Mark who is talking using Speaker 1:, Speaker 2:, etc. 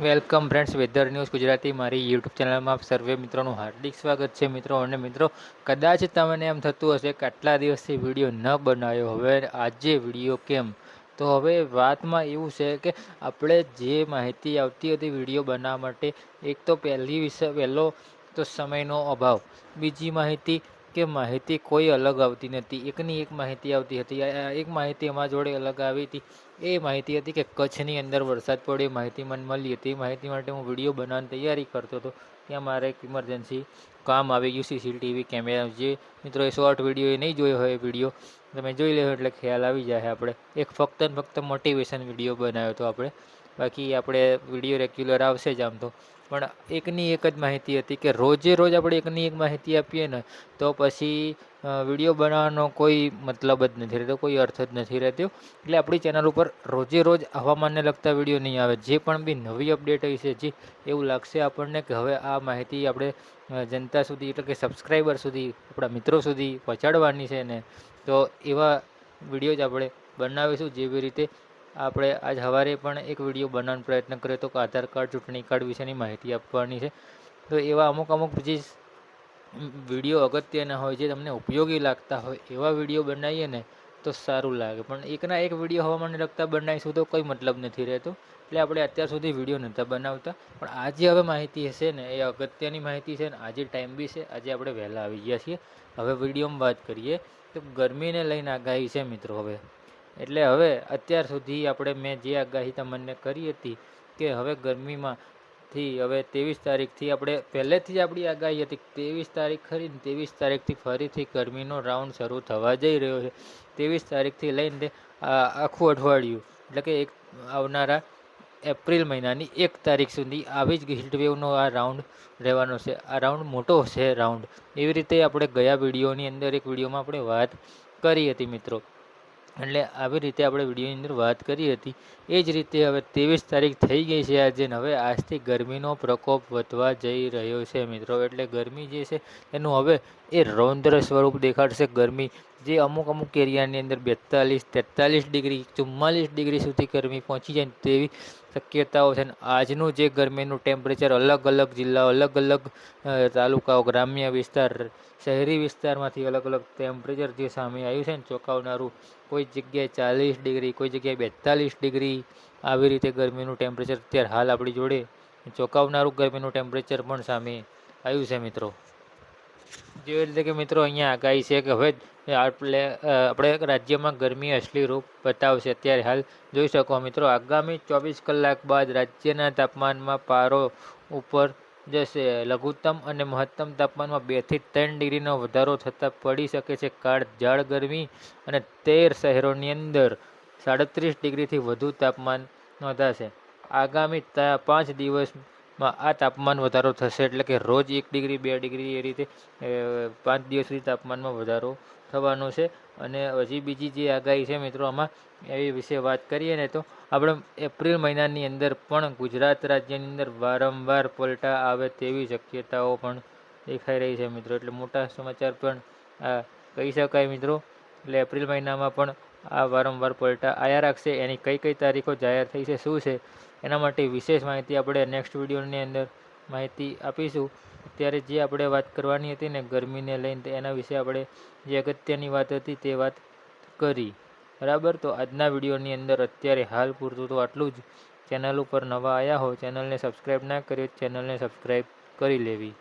Speaker 1: Welcome friends, weather news Gujarati, મારી YouTube ચેનલમાં સર્વે મિત્રોનું હાર્દિક સ્વાગત છે મિત્રો. અને મિત્રો, કદાચ તમને એમ થતું હશે કે આટલા દિવસથી વીડિયો ન બનાવ્યો. હવે આજે વીડિયો કેમ? તો હવે વાતમાં એવું છે કે આપણે જે માહિતી આવતી હતી વીડિયો બનાવવા માટે, એક તો પહેલી વિષય પહેલો તો સમયનો અભાવ. બીજી માહિતી કે માહિતી કોઈ અલગ આવતી નથી. એકની એક માહિતી આવતી હતી. એક માહિતી અમારા જોડે અલગ આવી હતી. એ માહિતી હતી કે કચ્છની અંદર વરસાદ પડ્યો માહિતી મને મળી હતી. માહિતી માટે હું વીડિયો બનાવવાની તૈયારી કરતો હતો. ત્યાં મારે એક ઇમરજન્સી કામ આવી ગયું સીસીટીવી કેમેરા જે મિત્રો એ શોર્ટ વીડિયો એ નહીં જોયો હોય વીડિયો તમે જોઈ લેવો એટલે ખ્યાલ આવી જાય આપણે. એક ફક્ત ને ફક્ત મોટિવેશન વીડિયો બનાવ્યો હતો આપણે. બાકી આપણે વીડિયો રેગ્યુલર આવશે જ આમ તો. પણ એકની એક જ માહિતી હતી કે રોજે રોજ આપણે એકની એક માહિતી આપીએ ને, તો પછી વીડિયો બનાવવાનો કોઈ મતલબ જ નથી રહેતો, કોઈ અર્થ જ નથી રહેતો. એટલે આપણી ચેનલ ઉપર રોજે રોજ હવામાનને લગતા વીડિયો નહીં આવે. જે પણ બી નવી અપડેટ હશે જે એવું લાગશે આપણને કે હવે આ માહિતી આપણે જનતા સુધી એટલે કે સબસ્ક્રાઈબર સુધી, આપણા મિત્રો સુધી પહોંચાડવાની છે ને, તો એવા વીડિયો જ આપણે બનાવીશું જેવી રીતે આપણે આજ સવારે પણ એક વીડિયો બનાવવાનો પ્રયત્ન કર્યો તો કે આધાર કાર્ડ, ચૂંટણી કાર્ડ વિશેની માહિતી આપવાની છે. તો એવા અમુક અમુક જે વીડિયો અગત્યના હોય જે તમને ઉપયોગી લાગતા હોય એવા વીડિયો બનાવીએ ને તો સારું લાગે. પણ એકના એક વીડિયો હવામાનને લગતા બનાવીશું તો કોઈ મતલબ નથી રહેતો. એટલે આપણે અત્યાર સુધી વીડિયો નહોતા બનાવતા. પણ આજે હવે માહિતી હશે ને, એ અગત્યની માહિતી છે ને, આજે ટાઈમ બી છે, આજે આપણે વહેલા આવી ગયા છીએ. હવે વિડીયોમાં વાત કરીએ તો ગરમીને લઈને આગાહી છે મિત્રો હવે. એટલે હવે અત્યાર સુધી આપણે મેં જે આગાહી તમને કરી હતી કે હવે ગરમીમાંથી હવે ત્રેવીસ તારીખથી આપણે પહેલેથી જ આપણી આગાહી હતી ત્રેવીસ તારીખ ખરી ને ત્રેવીસ તારીખથી ફરીથી ગરમીનો રાઉન્ડ શરૂ થવા જઈ રહ્યો છે. ત્રેવીસ તારીખથી લઈને આખું અઠવાડિયું, એટલે કે એક આવનારા એપ્રિલ મહિનાની એક તારીખ સુધી આવી જ હીટવેવનો આ રાઉન્ડ રહેવાનો છે. આ રાઉન્ડ મોટો છે રાઉન્ડ એવી રીતે આપણે ગયા વિડીયોની અંદર એક વિડીયોમાં આપણે વાત કરી હતી મિત્રો. એટલે આવી રીતે આપણે વિડીયોની અંદર વાત કરી હતી. એ જ રીતે હવે ત્રેવીસ તારીખ થઈ ગઈ છે આજે હવે આજથી ગરમીનો પ્રકોપ વધવા જઈ રહ્યો છે મિત્રો. એટલે ગરમી જે છે એનું હવે એ રૌદ્ર સ્વરૂપ દેખાડશે ગરમી. જે અમુક અમુક એરિયાની અંદર બેતાલીસ, તેતાલીસ ડિગ્રી, ચુમ્માલીસ ડિગ્રી સુધી ગરમી પહોંચી જાય તેવી શક્યતાઓ છે આજનું જે ગરમીનું ટેમ્પરેચર અલગ અલગ જિલ્લાઓ, અલગ અલગ તાલુકાઓ, ગ્રામ્ય વિસ્તાર, શહેરી વિસ્તારમાંથી અલગ અલગ ટેમ્પરેચર જે સામે આવ્યું છે ને ચોંકાવનારું, કોઈ જગ્યાએ ચાલીસ ડિગ્રી, કોઈ જગ્યાએ બેતાલીસ ડિગ્રી આવી રીતે ગરમીનું ટેમ્પરેચર અત્યારે હાલ આપણી જોડે ચોંકાવનારું ગરમીનું ટેમ્પરેચર પણ સામે આવ્યું છે મિત્રો. જેવી રીતે કે મિત્રો અહીંયા આગાહી છે કે હવે આપણે આપણે રાજ્યમાં ગરમી અસલી રૂપ બતાવશે. અત્યારે હાલ જોઈ શકો મિત્રો, આગામી ચોવીસ કલાક બાદ રાજ્યના તાપમાનમાં પારો ઉપર જશે. લઘુત્તમ અને મહત્તમ તાપમાનમાં બેથી ત્રણ ડિગ્રીનો વધારો થતાં પડી શકે છે. કાળઝાળ ગરમી અને તેર શહેરોની અંદર સાડત્રીસ ડિગ્રીથી વધુ તાપમાન નોંધાશે. આગામી પાંચ દિવસમાં આ તાપમાન વધારો થશે એટલે કે રોજ એક ડિગ્રી, બે ડિગ્રી એ રીતે પાંચ દિવસ સુધી તાપમાનમાં વધારો થવાનો છે. અને હજી બીજી જે આગાહી છે મિત્રો આમાં એવી વિશે વાત કરીએ ને તો આપણે એપ્રિલ મહિનાની અંદર પણ ગુજરાત રાજ્યની અંદર વારંવાર પલટા આવે તેવી શક્યતાઓ પણ દેખાઈ રહી છે મિત્રો. એટલે મોટા સમાચાર પણ કહી શકાય મિત્રો. એટલે એપ્રિલ મહિનામાં પણ આ વારંવાર પલટા આયા રાખશે, એની કઈ કઈ તારીખો જાહેર થઈ છે, શું છે, એના માટે વિશેષ માહિતી આપણે નેક્સ્ટ વિડીયોની અંદર માહિતી આપીશું. અત્યારે જે આપણે વાત કરવાની હતી ને ગરમીને લઈને એના વિશે આપણે જે અગત્યની વાત હતી તે વાત કરી. બરાબર? તો આજના વિડીયોની અંદર અત્યારે હાલ પૂરતું તો આટલું જ. ચેનલ ઉપર નવા આવ્યા હો ચેનલને સબસ્ક્રાઈબ ના કર્યો ચેનલને સબસ્ક્રાઈબ કરી લેવી.